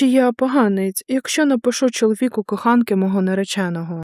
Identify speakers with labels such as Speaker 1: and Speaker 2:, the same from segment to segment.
Speaker 1: Чи я поганець, якщо напишу чоловіку коханки мого нареченого?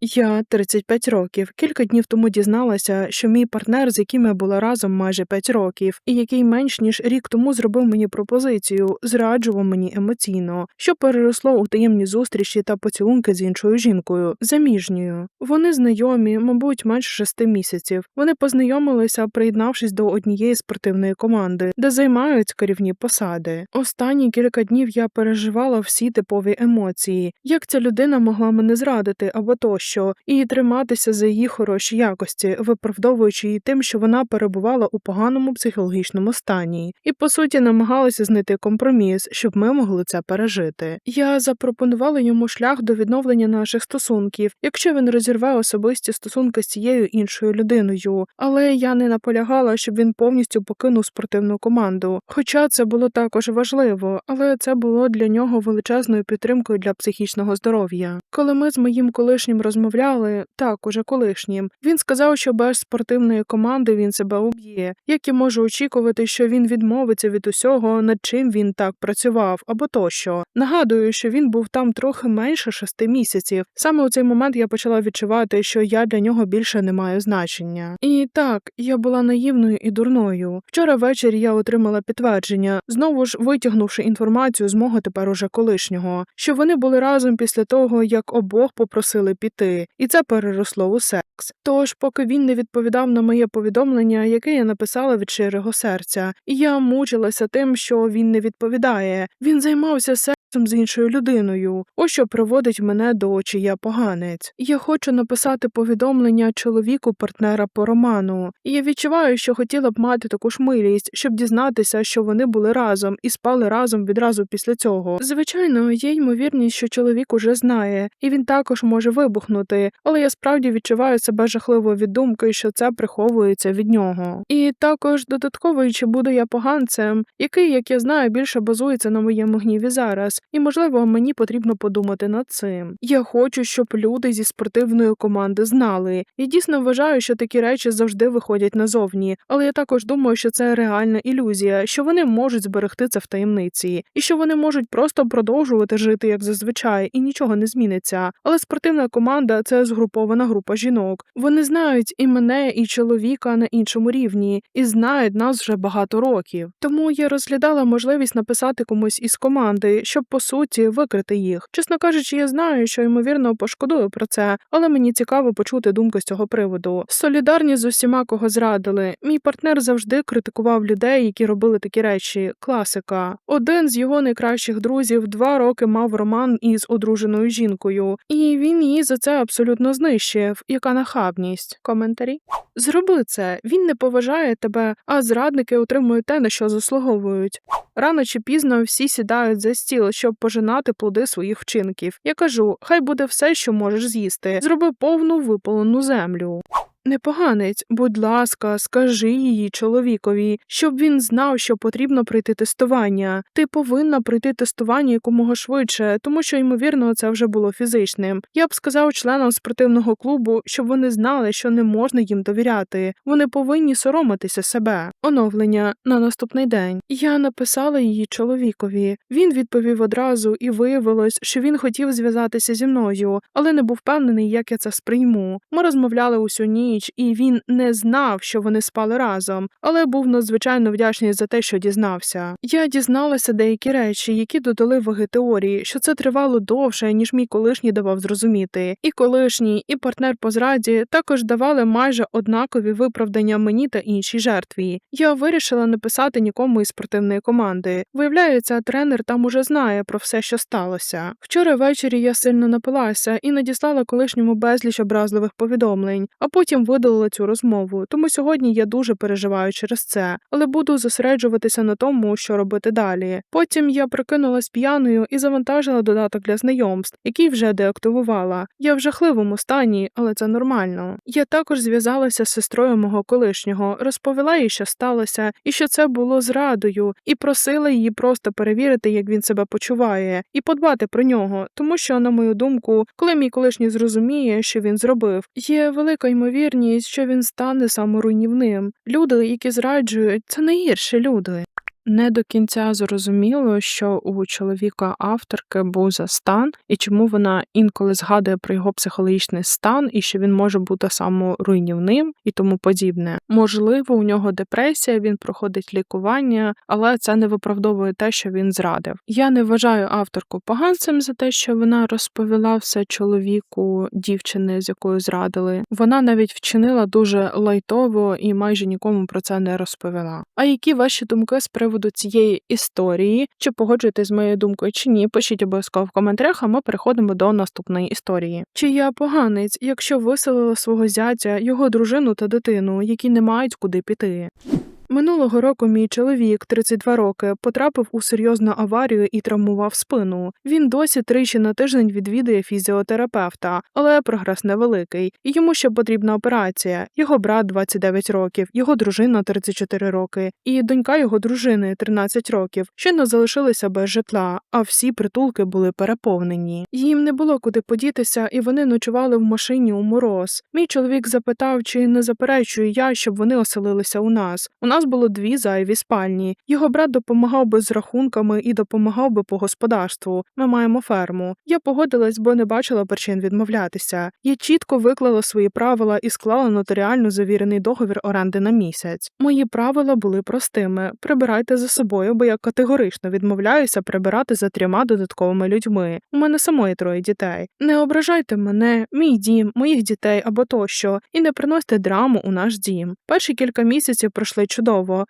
Speaker 1: Я 35 років. Кілька днів тому дізналася, що мій партнер, з яким я була разом майже 5 років, і який менш ніж рік тому зробив мені пропозицію, зраджував мені емоційно, що переросло у таємні зустрічі та поцілунки з іншою жінкою, заміжньою. Вони знайомі, мабуть, менш шести місяців. Вони познайомилися, приєднавшись до однієї спортивної команди, де займають керівні посади. Останні кілька днів я переживала всі типові емоції, як ця людина могла мене зрадити або тощо, і триматися за її хороші якості, виправдовуючи її тим, що вона перебувала у поганому психологічному стані, і по суті намагалася знайти компроміс, щоб ми могли це пережити. Я запропонувала йому шлях до відновлення наших стосунків, якщо він розірве особисті стосунки з цією іншою людиною, але я не наполягала, щоб він повністю покинув спортивну команду. Хоча це було також важливо, але це було для нього величезною підтримкою для психічного здоров'я. Коли ми з моїм колишнім розмовляли, так уже колишнім, він сказав, що без спортивної команди він себе уб'є. Як я можу очікувати, що він відмовиться від усього, над чим він так працював, або тощо. Нагадую, що він був там трохи менше шести місяців. Саме у цей момент я почала відчувати, що я для нього більше не маю значення. І так, я була наївною і дурною. Вчора ввечері я отримала підтвердження, знову ж витягнувши інформацію з мого тепер уже колишнього, що вони були разом після того, як обох попросили піти, і це переросло у секс. Тож, поки він не відповідав на моє повідомлення, яке я написала від щирого серця, і я мучилася тим, що він не відповідає. Він займався сексом з іншою людиною. Ось що приводить мене до очі я поганець. Я хочу написати повідомлення чоловіку партнера по роману, і я відчуваю, що хотіла б мати таку ж милість, щоб дізнатися, що вони були разом і спали разом відразу після цього. Звичайно, є ймовірність, що чоловік уже знає, і він також може вибухнути, але я справді відчуваю себе жахливо від думки, що це приховується від нього. І також додатково, чи буду я поганцем, який, як я знаю, більше базується на моєму гніві зараз, і можливо мені потрібно подумати над цим. Я хочу, щоб люди зі спортивної команди знали. Я дійсно вважаю, що такі речі завжди виходять назовні, але я також думаю, що це реальна ілюзія, що вони можуть зберегти це в таємниці, і що вони можуть просто продовжувати жити як зазвичай, і нічого не зміниться. Але спортивна команда це згрупована група жінок. Вони знають і мене, і чоловіка на іншому рівні, і знають нас вже багато років. Тому я розглядала можливість написати комусь із команди, щоб по суті викрити їх. Чесно кажучи, я знаю, що ймовірно пошкодую про це, але мені цікаво почути думку з цього приводу. Солідарні з усіма, кого зрадили. Мій партнер завжди критикував людей, які робили такі речі. Класика. Один з його найкращих друзів два роки мав роман із одруженою жінкою, і він її за це абсолютно знищив. Яка нахабність? Коментарі? Зроби це. Він не поважає тебе, а зрадники отримують те, на що заслуговують. Рано чи пізно всі сідають за стіл, щоб пожинати плоди своїх вчинків. Я кажу, хай буде все, що можеш з'їсти. Зроби повну випалену землю. Непоганець, будь ласка, скажи її чоловікові, щоб він знав, що потрібно пройти тестування. Ти повинна пройти тестування якомога швидше, тому що, ймовірно, це вже було фізичним. Я б сказав членам спортивного клубу, щоб вони знали, що не можна їм довіряти. Вони повинні соромитися себе. Оновлення на наступний день. Я написала її чоловікові. Він відповів одразу, і виявилось, що він хотів зв'язатися зі мною, але не був впевнений, як я це сприйму. Ми розмовляли усю ніч ніч, і він не знав, що вони спали разом, але був надзвичайно вдячний за те, що дізнався. Я дізналася деякі речі, які додали ваги теорії, що це тривало довше, ніж мій колишній давав зрозуміти. І колишній, і партнер по зраді також давали майже однакові виправдання мені та іншій жертві. Я вирішила не писати нікому із спортивної команди. Виявляється, тренер там уже знає про все, що сталося. Вчора ввечері я сильно напилася і надіслала колишньому безліч образливих повідомлень, а потім видалила цю розмову, тому сьогодні я дуже переживаю через це, але буду зосереджуватися на тому, що робити далі. Потім я прикинулась п'яною і завантажила додаток для знайомств, який вже деактивувала. Я в жахливому стані, але це нормально. Я також зв'язалася з сестрою мого колишнього, розповіла їй, що сталося, і що це було зрадою, і просила її просто перевірити, як він себе почуває, і подбати про нього, тому що, на мою думку, коли мій колишній зрозуміє, що він зробив, є велика ймовірність, що він стане саморуйнівним. Люди, які зраджують, це найгірші люди. Не до кінця зрозуміло, що у чоловіка авторки був за стан, і чому вона інколи згадує про його психологічний стан, і що він може бути саморуйнівним і тому подібне. Можливо, у нього депресія, він проходить лікування, але це не виправдовує те, що він зрадив. Я не вважаю авторку поганцем за те, що вона розповіла все чоловіку дівчини, з якою зрадили. Вона навіть вчинила дуже лайтово і майже нікому про це не розповіла. А які ваші думки з приводу цієї історії? Чи погоджуєтесь з моєю думкою чи ні? Пишіть обов'язково в коментарях, а ми переходимо до наступної історії. Чи я поганець, якщо виселила свого зятя, його дружину та дитину, які не мають куди піти? Минулого року мій чоловік, 32 роки, потрапив у серйозну аварію і травмував спину. Він досі тричі на тиждень відвідує фізіотерапевта, але прогрес невеликий. Йому ще потрібна операція. Його брат 29 років, його дружина 34 роки, і донька його дружини 13 років. Щойно залишилися без житла, а всі притулки були переповнені. Їм не було куди подітися, і вони ночували в машині у мороз. Мій чоловік запитав, чи не заперечую я, щоб вони оселилися у нас. У нас було дві зайві спальні. Його брат допомагав би з рахунками і допомагав би по господарству. Ми маємо ферму. Я погодилась, бо не бачила причин відмовлятися. Я чітко виклала свої правила і склала нотаріально завірений договір оренди на місяць. Мої правила були простими: прибирайте за собою, бо я категорично відмовляюся прибирати за трьома додатковими людьми. У мене самої троє дітей. Не ображайте мене, мій дім, моїх дітей або тощо, і не приносьте драму у наш дім. Перші кілька місяців пройшли чудово.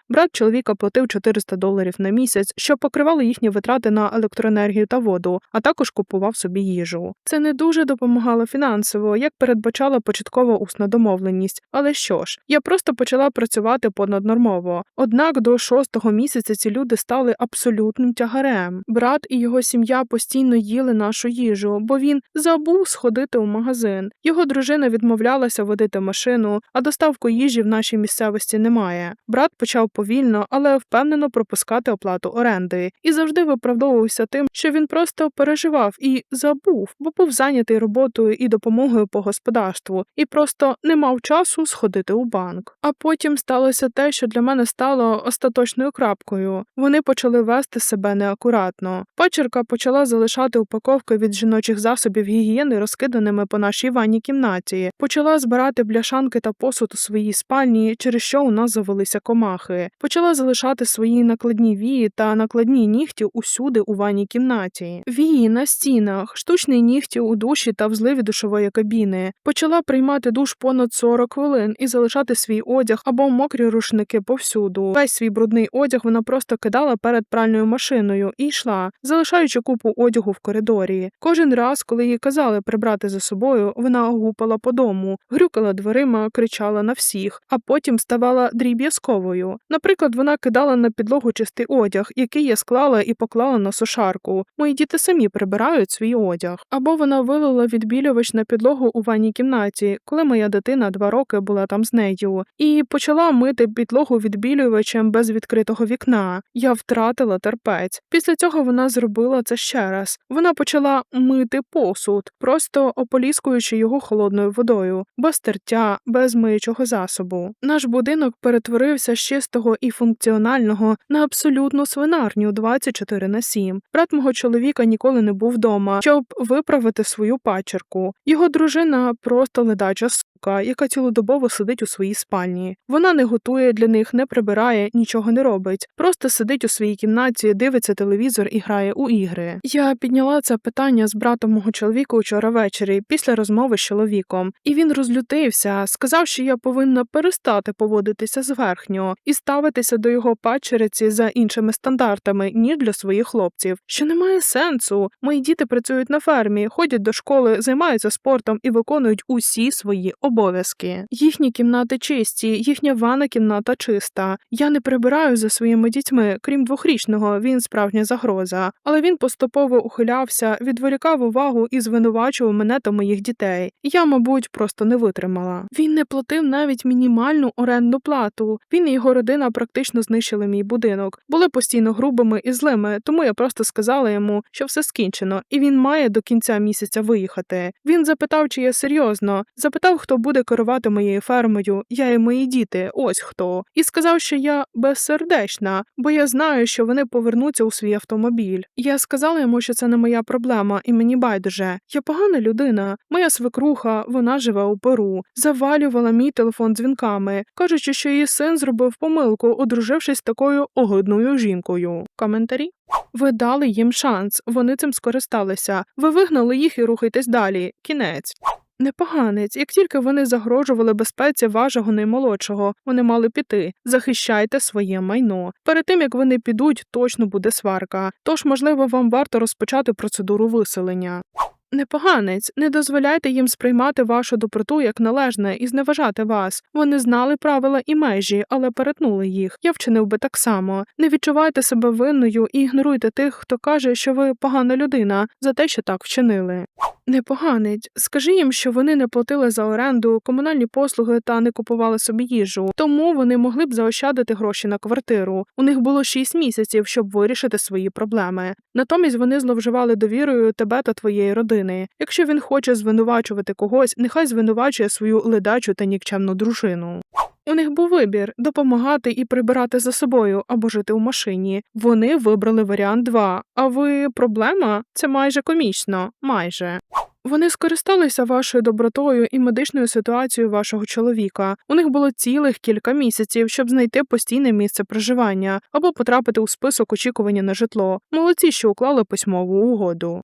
Speaker 1: Брат чоловіка платив 400 доларів на місяць, що покривало їхні витрати на електроенергію та воду, а також купував собі їжу. Це не дуже допомагало фінансово, як передбачала початкова усна домовленість. Але що ж, я просто почала працювати понаднормово. Однак до шостого місяця ці люди стали абсолютним тягарем. Брат і його сім'я постійно їли нашу їжу, бо він забув сходити у магазин. Його дружина відмовлялася водити машину, а доставку їжі в нашій місцевості немає. Брат почав повільно, але впевнено пропускати оплату оренди і завжди виправдовувався тим, що він просто переживав і забув, бо був зайнятий роботою і допомогою по господарству, і просто не мав часу сходити у банк. А потім сталося те, що для мене стало остаточною крапкою. Вони почали вести себе неакуратно. Пачерка почала залишати упаковки від жіночих засобів гігієни розкиданими по нашій ванній кімнаті, почала збирати бляшанки та посуд у своїй спальні, через що у нас завелися комахи, почала залишати свої накладні вії та накладні нігті усюди у ванній кімнаті, вії на стінах, штучний нігті у душі та в зливі душової кабіни. Почала приймати душ понад 40 хвилин і залишати свій одяг або мокрі рушники повсюду. Весь свій брудний одяг вона просто кидала перед пральною машиною і йшла, залишаючи купу одягу в коридорі. Кожен раз, коли їй казали прибрати за собою, вона гупала по дому, грюкала дверима, кричала на всіх, а потім ставала дріб'язковою. Наприклад, вона кидала на підлогу чистий одяг, який я склала і поклала на сушарку. Мої діти самі прибирають свій одяг. Або вона вилила відбілювач на підлогу у ванній кімнаті, коли моя дитина два роки була там з нею, і почала мити підлогу відбілювачем без відкритого вікна. Я втратила терпець. Після цього вона зробила це ще раз. Вона почала мити посуд, просто ополіскуючи його холодною водою, без тертя, без миючого засобу. Наш будинок перетворився з чистого і функціонального на абсолютну свинарню 24 на 7. Брат мого чоловіка ніколи не був вдома, щоб виправити свою пачерку. Його дружина просто ледача сука, яка цілодобово сидить у своїй спальні. Вона не готує для них, не прибирає, нічого не робить. Просто сидить у своїй кімнаті, дивиться телевізор і грає у ігри. Я підняла це питання з братом мого чоловіка учора ввечері після розмови з чоловіком, і він розлютився, сказав, що я повинна перестати поводитися зверхньо і ставитися до його пачериці за іншими стандартами, ніж для своїх хлопців. Що немає сенсу. Мої діти працюють на фермі, ходять до школи, займаються спортом і виконують усі свої обов'язки. Їхні кімнати чисті, їхня ванна кімната чиста. Я не прибираю за своїми дітьми, крім двохрічного, він справжня загроза. Але він поступово ухилявся, відволікав увагу і звинувачував мене та моїх дітей. Я, мабуть, просто не витримала. Він не платив навіть мінімальну орендну плату. Він і його родина практично знищили мій будинок, були постійно грубими і злими, тому я просто сказала йому, що все скінчено, і він має до кінця місяця виїхати. Він запитав, чи я серйозно, запитав, хто буде керувати моєю фермою, я і мої діти, ось хто. І сказав, що я безсердечна, бо я знаю, що вони повернуться у свій автомобіль. Я сказала йому, що це не моя проблема, і мені байдуже. Я погана людина. Моя свекруха, вона живе у Перу, завалювала мій телефон дзвінками, кажучи, що її син зробив помилку, одружившись з такою огидною жінкою. Коментарі. Ви дали їм шанс, вони цим скористалися. Ви вигнали їх і рухайтесь далі. Кінець. Непоганець, як тільки вони загрожували безпеці вашого наймолодшого, вони мали піти. Захищайте своє майно. Перед тим як вони підуть, точно буде сварка. Тож, можливо, вам варто розпочати процедуру виселення. Непоганець, не дозволяйте їм сприймати вашу доброту як належне і зневажати вас. Вони знали правила і межі, але перетнули їх. Я вчинив би так само. Не відчувайте себе винною і ігноруйте тих, хто каже, що ви погана людина за те, що так вчинили. Непоганець, скажи їм, що вони не платили за оренду, комунальні послуги та не купували собі їжу, тому вони могли б заощадити гроші на квартиру. У них було 6 місяців, щоб вирішити свої проблеми. Натомість вони зловживали довірою тебе та твоєї родини. Якщо він хоче звинувачувати когось, нехай звинувачує свою ледачу та нікчемну дружину. У них був вибір допомагати і прибирати за собою або жити у машині. Вони вибрали варіант 2. А ви проблема? Це майже комічно, майже. Вони скористалися вашою добротою і медичною ситуацією вашого чоловіка. У них було цілих кілька місяців, щоб знайти постійне місце проживання або потрапити у список очікування на житло. Молодці, що уклали письмову угоду.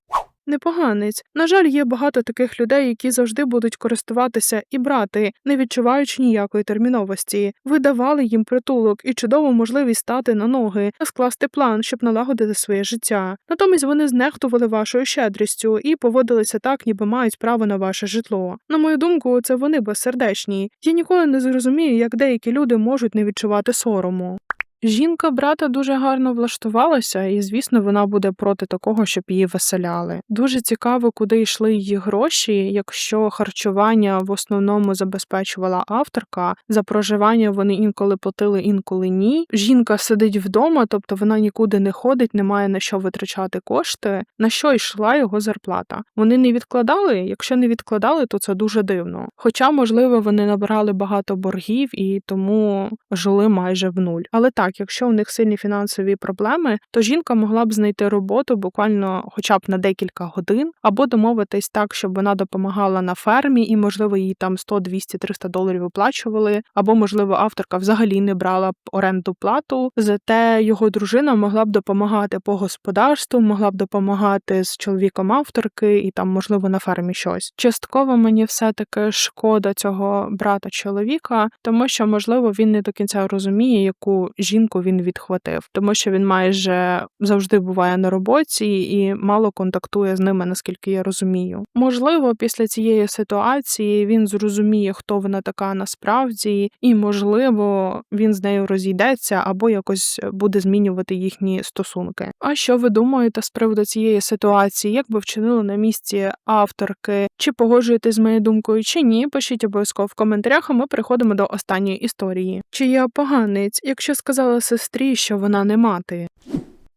Speaker 1: Непоганець. На жаль, є багато таких людей, які завжди будуть користуватися і брати, не відчуваючи ніякої терміновості. Ви давали їм притулок і чудову можливість стати на ноги та скласти план, щоб налагодити своє життя. Натомість вони знехтували вашою щедрістю і поводилися так, ніби мають право на ваше житло. На мою думку, це вони безсердечні. Я ніколи не зрозумію, як деякі люди можуть не відчувати сорому. Жінка брата дуже гарно влаштувалася, і, звісно, вона буде проти такого, щоб її веселяли. Дуже цікаво, куди йшли її гроші, якщо харчування в основному забезпечувала авторка, за проживання вони інколи платили, інколи ні. Жінка сидить вдома, тобто вона нікуди не ходить, не має на що витрачати кошти. На що йшла його зарплата? Вони не відкладали. Якщо не відкладали, то це дуже дивно. Хоча, можливо, вони набрали багато боргів і тому жили майже в нуль. Але так, якщо у них сильні фінансові проблеми, то жінка могла б знайти роботу буквально хоча б на декілька годин, або домовитись так, щоб вона допомагала на фермі, і можливо їй там 100, 200, 300 доларів виплачували, або можливо авторка взагалі не брала б оренду плату. Зате його дружина могла б допомагати по господарству, могла б допомагати з чоловіком авторки, і там, можливо, на фермі щось. Частково мені все таки шкода цього брата чоловіка, тому що можливо він не до кінця розуміє, яку жінку він відхватив, тому що він майже завжди буває на роботі і мало контактує з ними, наскільки я розумію. Можливо, після цієї ситуації він зрозуміє, хто вона така насправді, і можливо він з нею розійдеться або якось буде змінювати їхні стосунки. А що ви думаєте з приводу цієї ситуації? Як би вчинили на місці авторки? Чи погоджуєтесь з моєю думкою, чи ні? Пишіть обов'язково в коментарях. А ми переходимо до останньої історії. Чи я поганець, якщо сказала сестрі, що вона не мати?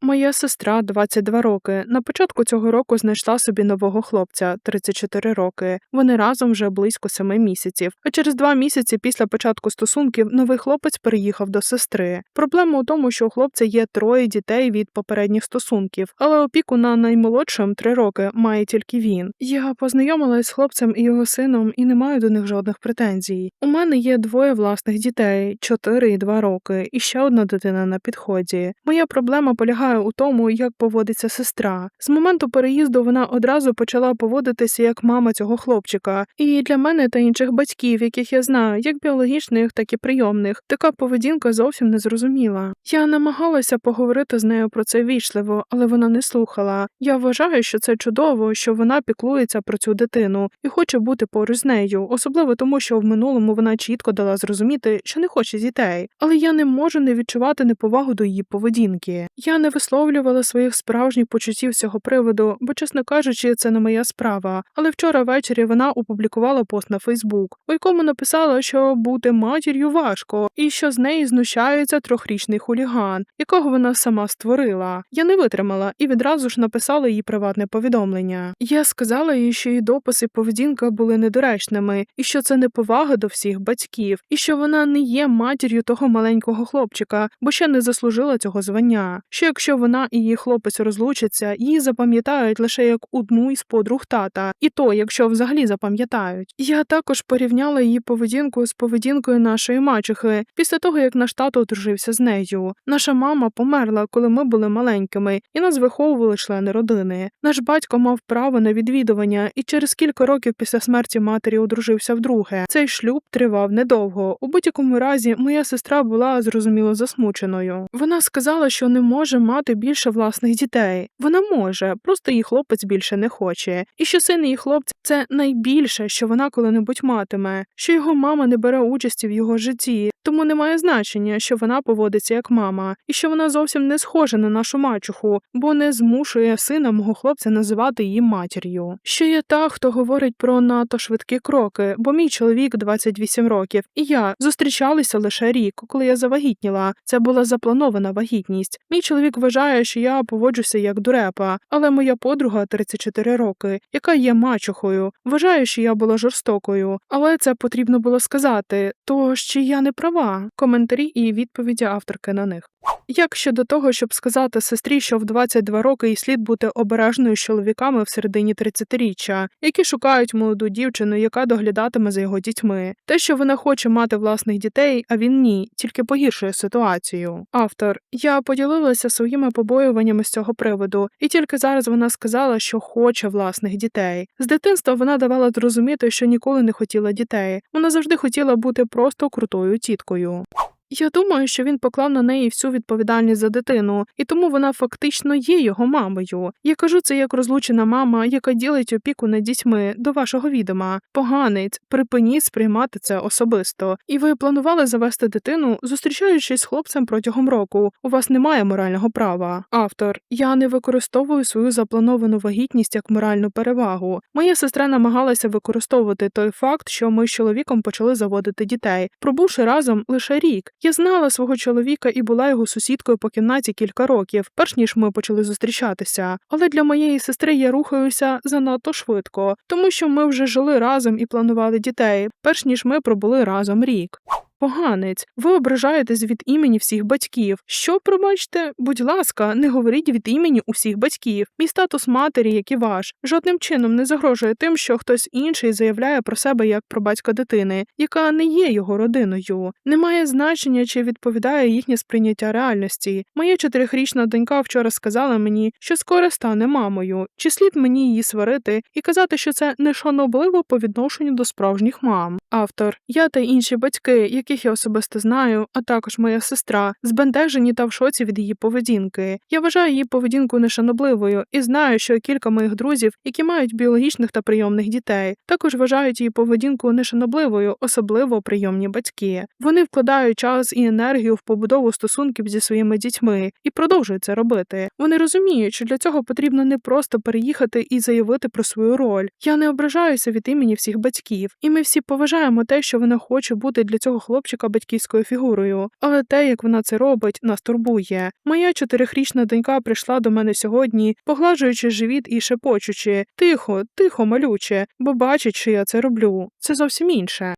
Speaker 1: Моя сестра 22 роки. На початку цього року знайшла собі нового хлопця 34 роки. Вони разом вже близько семи місяців. А через два місяці після початку стосунків новий хлопець переїхав до сестри. Проблема у тому, що у хлопця є троє дітей від попередніх стосунків, але опіку на наймолодшим три роки має тільки він. Я познайомилась з хлопцем і його сином і не маю до них жодних претензій. У мене є двоє власних дітей 4 і 2 роки, і ще одна дитина на підході. Моя проблема полягає у тому, як поводиться сестра. З моменту переїзду вона одразу почала поводитися як мама цього хлопчика. І для мене та інших батьків, яких я знаю, як біологічних, так і прийомних, така поведінка зовсім не зрозуміла. Я намагалася поговорити з нею про це вічливо, але вона не слухала. Я вважаю, що це чудово, що вона піклується про цю дитину і хоче бути поруч з нею, особливо тому, що в минулому вона чітко дала зрозуміти, що не хоче дітей. Але я не можу не відчувати неповагу до її поведінки. Я не висловлювала своїх справжніх почуттів з цього приводу, бо, чесно кажучи, це не моя справа. Але вчора ввечері вона опублікувала пост на Фейсбук, у якому написала, що бути матір'ю важко, і що з неї знущається трьохрічний хуліган, якого вона сама створила. Я не витримала і відразу ж написала їй приватне повідомлення. Я сказала їй, що її дописи поведінка були недоречними, і що це неповага до всіх батьків, і що вона не є матір'ю того маленького хлопчика, бо ще не заслужила цього звання. Що якщо вона і її хлопець розлучаться, її запам'ятають лише як одну із подруг тата, і то, якщо взагалі запам'ятають. Я також порівняла її поведінку з поведінкою нашої мачехи після того, як наш тато одружився з нею. Наша мама померла, коли ми були маленькими, і нас виховували члени родини. Наш батько мав право на відвідування, і через кілька років після смерті матері одружився вдруге. Цей шлюб тривав недовго. У будь-якому разі моя сестра була зрозуміло засмученою. Вона сказала, що не може мати більше власних дітей. Вона може, просто її хлопець більше не хоче, і що син її хлопця це найбільше, що вона коли-небудь матиме, що його мама не бере участі в його житті, тому немає значення, що вона поводиться як мама, і що вона зовсім не схожа на нашу мачуху, бо не змушує сина мого хлопця називати її матір'ю. Що я та, хто говорить про надто швидкі кроки, бо мій чоловік 28 років, і я зустрічалися лише рік, коли я завагітніла. Це була запланована вагітність. Мій чоловік вважає, що я поводжуся як дурепа, але моя подруга 34 роки, яка є мачухою, вважає, що я була жорстокою, але це потрібно було сказати. То чи я не права? Коментарі і відповіді авторки на них. Як щодо того, щоб сказати сестрі, що в 22 роки їй слід бути обережною з чоловіками в середині 30-річчя, які шукають молоду дівчину, яка доглядатиме за його дітьми, те, що вона хоче мати власних дітей, а він ні, тільки погіршує ситуацію. Автор я поділилася своїми побоюваннями з цього приводу, і тільки зараз вона сказала, що хоче власних дітей. З дитинства вона давала зрозуміти, що ніколи не хотіла дітей. Вона завжди хотіла бути просто крутою тіткою. Я думаю, що він поклав на неї всю відповідальність за дитину, і тому вона фактично є його мамою. Я кажу це як розлучена мама, яка ділить опіку над дітьми до вашого відома. Поганець, припиніть сприймати це особисто. І ви планували завести дитину, зустрічаючись з хлопцем протягом року. У вас немає морального права. Автор я не використовую свою заплановану вагітність як моральну перевагу. Моя сестра намагалася використовувати той факт, що ми з чоловіком почали заводити дітей, пробувши разом лише рік. Я знала свого чоловіка і була його сусідкою по кімнаті кілька років, перш ніж ми почали зустрічатися. Але для моєї сестри я рухаюся занадто швидко, тому що ми вже жили разом і планували дітей, перш ніж ми пробули разом рік. Поганець, ви ображаєтесь від імені всіх батьків. Що, пробачте, будь ласка, не говоріть від імені усіх батьків. Мій статус матері, як і ваш, жодним чином не загрожує тим, що хтось інший заявляє про себе як про батька дитини, яка не є його родиною. Немає значення, чи відповідає їхнє сприйняття реальності. Моя чотирихрічна донька вчора сказала мені, що скоро стане мамою, чи слід мені її сварити і казати, що це нешанобливо по відношенню до справжніх мам. Автор, я та інші батьки, яких я особисто знаю, а також моя сестра, збентежені та в шоці від її поведінки. Я вважаю її поведінку нешанобливою і знаю, що кілька моїх друзів, які мають біологічних та прийомних дітей, також вважають її поведінку нешанобливою, особливо прийомні батьки. Вони вкладають час і енергію в побудову стосунків зі своїми дітьми і продовжують це робити. Вони розуміють, що для цього потрібно не просто переїхати і заявити про свою роль. Я не ображаюся від імені всіх батьків, і ми всі поважаємо те, що вона хоче бути для цього хлопчика батьківською фігурою. Але те, як вона це робить, нас турбує. Моя чотирихрічна донька прийшла до мене сьогодні, погладжуючи живіт і шепочучи тихо, тихо, малюче, бо бачить, що я це роблю. Це зовсім інше.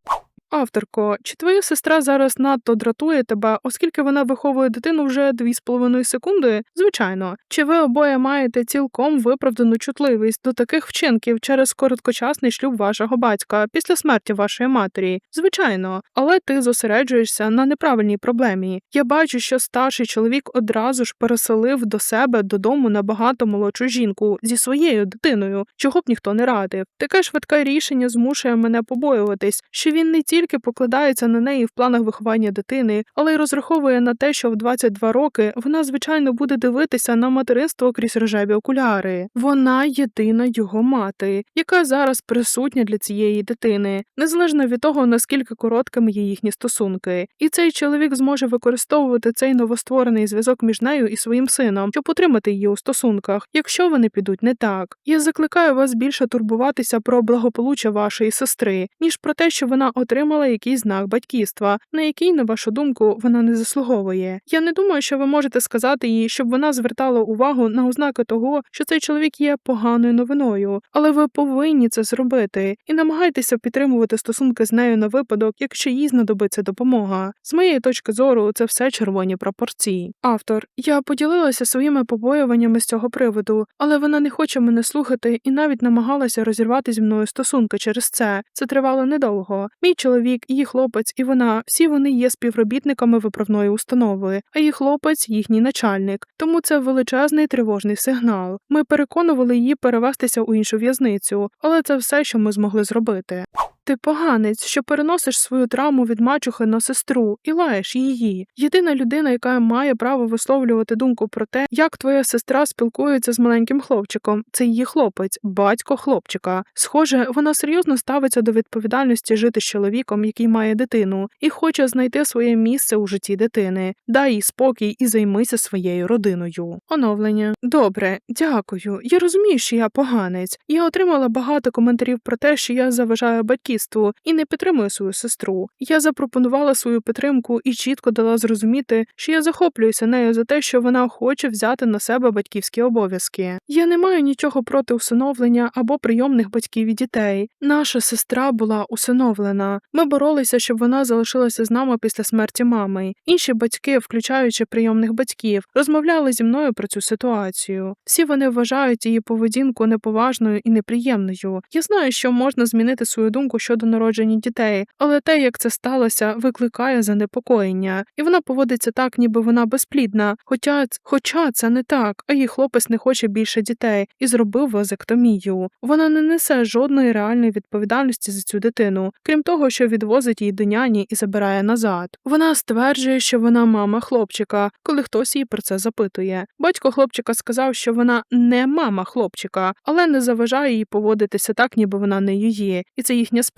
Speaker 1: Авторко, чи твоя сестра зараз надто дратує тебе, оскільки вона виховує дитину вже 2,5 секунди? Звичайно, чи ви обоє маєте цілком виправдану чутливість до таких вчинків через короткочасний шлюб вашого батька після смерті вашої матері? Звичайно, але ти зосереджуєшся на неправильній проблемі. Я бачу, що старший чоловік одразу ж переселив до себе додому набагато молодшу жінку зі своєю дитиною, чого б ніхто не радив. Таке швидке рішення змушує мене побоюватись, що він не тільки тільки покладається на неї в планах виховання дитини, але й розраховує на те, що в 22 роки вона звичайно буде дивитися на материнство крізь рожеві окуляри. Вона єдина його мати, яка зараз присутня для цієї дитини, незалежно від того наскільки короткими є їхні стосунки, і цей чоловік зможе використовувати цей новостворений зв'язок між нею і своїм сином, щоб утримати її у стосунках, якщо вони підуть не так. Я закликаю вас більше турбуватися про благополуччя вашої сестри, ніж про те, що вона отримала якийсь знак батьківства, на який, на вашу думку, вона не заслуговує. Я не думаю, що ви можете сказати їй, щоб вона звертала увагу на ознаки того, що цей чоловік є поганою новиною, але ви повинні це зробити і намагайтеся підтримувати стосунки з нею на випадок, якщо їй знадобиться допомога. З моєї точки зору, це все червоні пропорції. Автор, я поділилася своїми побоюваннями з цього приводу, але вона не хоче мене слухати і навіть намагалася розірвати зі мною стосунки через це. Це тривало недовго. Мій чоловік, її хлопець і вона всі вони є співробітниками виправної установи, а її хлопець їхній начальник. Тому це величезний тривожний сигнал. Ми переконували її перевестися у іншу в'язницю, але це все, що ми змогли зробити. Ти поганець, що переносиш свою травму від мачухи на сестру і лаєш її. Єдина людина, яка має право висловлювати думку про те, як твоя сестра спілкується з маленьким хлопчиком, це її хлопець, батько хлопчика. Схоже, вона серйозно ставиться до відповідальності жити з чоловіком, який має дитину, і хоче знайти своє місце у житті дитини. Дай їй спокій і займися своєю родиною. Оновлення. Добре, дякую. Я розумію, що я поганець. Я отримала багато коментарів про те, що я заважаю батьківству і не підтримую свою сестру. Я запропонувала свою підтримку і чітко дала зрозуміти, що я захоплююся нею за те, що вона хоче взяти на себе батьківські обов'язки. Я не маю нічого проти усиновлення або прийомних батьків і дітей. Наша сестра була усиновлена. Ми боролися, щоб вона залишилася з нами після смерті мами. Інші батьки, включаючи прийомних батьків, розмовляли зі мною про цю ситуацію. Всі вони вважають її поведінку неповажною і неприємною. Я знаю, що можна змінити свою думку щодо народження дітей, але те, як це сталося, викликає занепокоєння, і вона поводиться так, ніби вона безплідна. Хоча, хоча це не так, а її хлопець не хоче більше дітей і зробив вазектомію. Вона не несе жодної реальної відповідальності за цю дитину, крім того, що відвозить її до няні і забирає назад. Вона стверджує, що вона мама хлопчика, коли хтось її про це запитує. Батько хлопчика сказав, що вона не мама хлопчика, але не заважає їй поводитися так, ніби вона не її, і це їхня справа.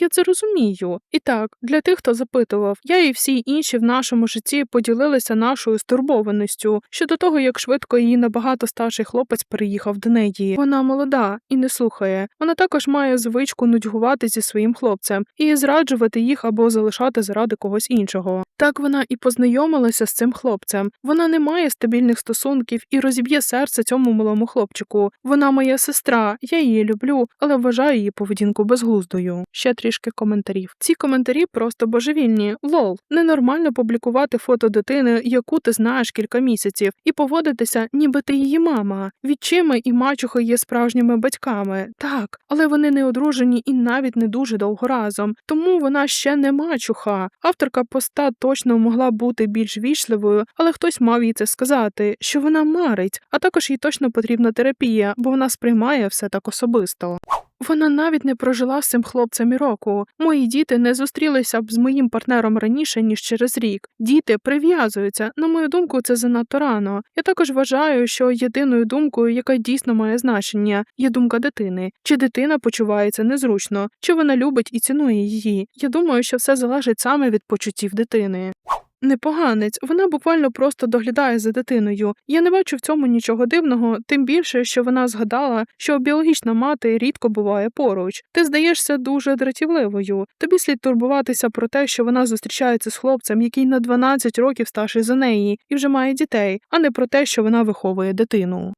Speaker 1: Я це розумію. І так, для тих, хто запитував, я і всі інші в нашому житті поділилися нашою стурбованістю щодо того, як швидко її набагато старший хлопець переїхав до неї. Вона молода і не слухає. Вона також має звичку нудьгувати зі своїм хлопцем і зраджувати їх або залишати заради когось іншого. Так вона і познайомилася з цим хлопцем. Вона не має стабільних стосунків і розіб'є серце цьому малому хлопчику. Вона моя сестра, я її люблю, але вважаю її поведінку безглуздою. Ще трішки коментарів. Ці коментарі просто божевільні. Лол, ненормально публікувати фото дитини, яку ти знаєш кілька місяців, і поводитися, ніби ти її мама. Відчими і мачухи є справжніми батьками. Так, але вони не одружені і навіть не дуже довго разом. Тому вона ще не мачуха. Авторка поста точно могла бути більш вічливою, але хтось мав їй це сказати, що вона марить, а також їй точно потрібна терапія, бо вона сприймає все так особисто. Вона навіть не прожила з цим хлопцем і року. Мої діти не зустрілися б з моїм партнером раніше, ніж через рік. Діти прив'язуються. На мою думку, це занадто рано. Я також вважаю, що єдиною думкою, яка дійсно має значення, є думка дитини. Чи дитина почувається незручно, чи вона любить і цінує її. Я думаю, що все залежить саме від почуттів дитини. Непоганець, вона буквально просто доглядає за дитиною. Я не бачу в цьому нічого дивного, тим більше, що вона згадала, що біологічна мати рідко буває поруч. Ти здаєшся дуже дратівливою. Тобі слід турбуватися про те, що вона зустрічається з хлопцем, який на 12 років старший за неї, і вже має дітей, а не про те, що вона виховує дитину.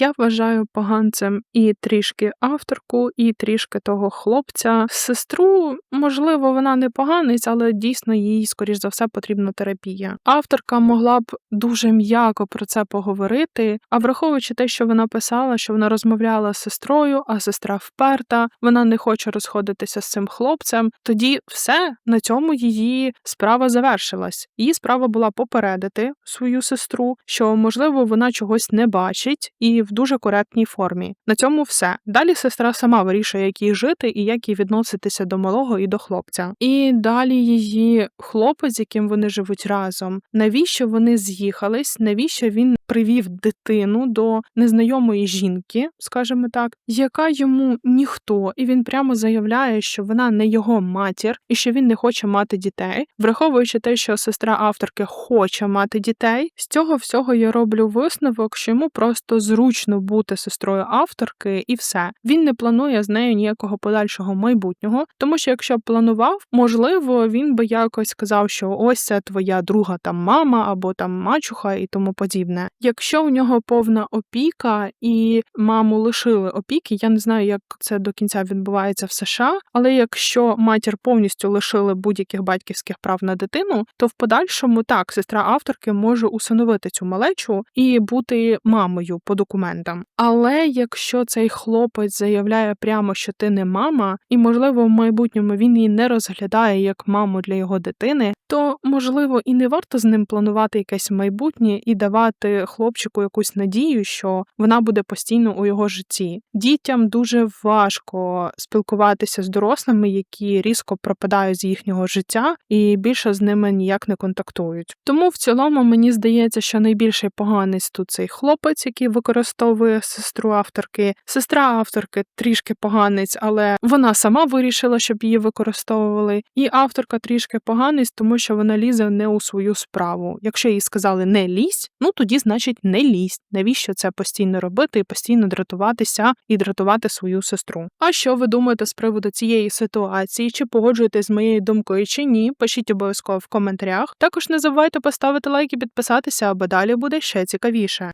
Speaker 1: Я вважаю поганцем і трішки авторку, і трішки того хлопця. Сестру, можливо, вона не поганець, але дійсно їй, скоріш за все, потрібна терапія. Авторка могла б дуже м'яко про це поговорити, а враховуючи те, що вона писала, що вона розмовляла з сестрою, а сестра вперта, вона не хоче розходитися з цим хлопцем. Тоді все на цьому її справа завершилась. Її справа була попередити свою сестру, що можливо вона чогось не бачить і в дуже коректній формі. На цьому все. Далі сестра сама вирішує, як їй жити і як їй відноситися до малого і до хлопця. І далі її хлопець, з яким вони живуть разом. Навіщо вони з'їхались? Навіщо він привів дитину до незнайомої жінки, скажімо так, яка йому ніхто, і він прямо заявляє, що вона не його матір і що він не хоче мати дітей, враховуючи те, що сестра авторки хоче мати дітей. З цього всього я роблю висновок, що йому просто зручно бути сестрою авторки, і все. Він не планує з нею ніякого подальшого майбутнього, тому що якщо б планував, можливо, він би якось сказав, що ось це твоя друга там мама або там мачуха і тому подібне. Якщо у нього повна опіка і маму лишили опіки, я не знаю, як це до кінця відбувається в США, але якщо матір повністю лишили будь-яких батьківських прав на дитину, то в подальшому так сестра авторки може усиновити цю малечу і бути мамою по документам. Але якщо цей хлопець заявляє прямо, що ти не мама, і можливо в майбутньому він її не розглядає як маму для його дитини, то можливо і не варто з ним планувати якесь майбутнє і давати хлопчику якусь надію, що вона буде постійно у його житті. Дітям дуже важко спілкуватися з дорослими, які різко пропадають з їхнього життя і більше з ними ніяк не контактують. Тому в цілому мені здається, що найбільший поганець тут цей хлопець, який використовує сестру авторки. Сестра авторки трішки поганець, але вона сама вирішила, щоб її використовували. І авторка трішки поганець, тому що вона лізе не у свою справу. Якщо їй сказали не лізь, ну тоді значить не лізь. Навіщо це постійно робити і постійно дратуватися і дратувати свою сестру? А що ви думаєте з приводу цієї ситуації? Чи погоджуєтесь з моєю думкою чи ні? Пишіть обов'язково в коментарях. Також не забувайте поставити лайк і підписатися, аби далі буде ще цікавіше.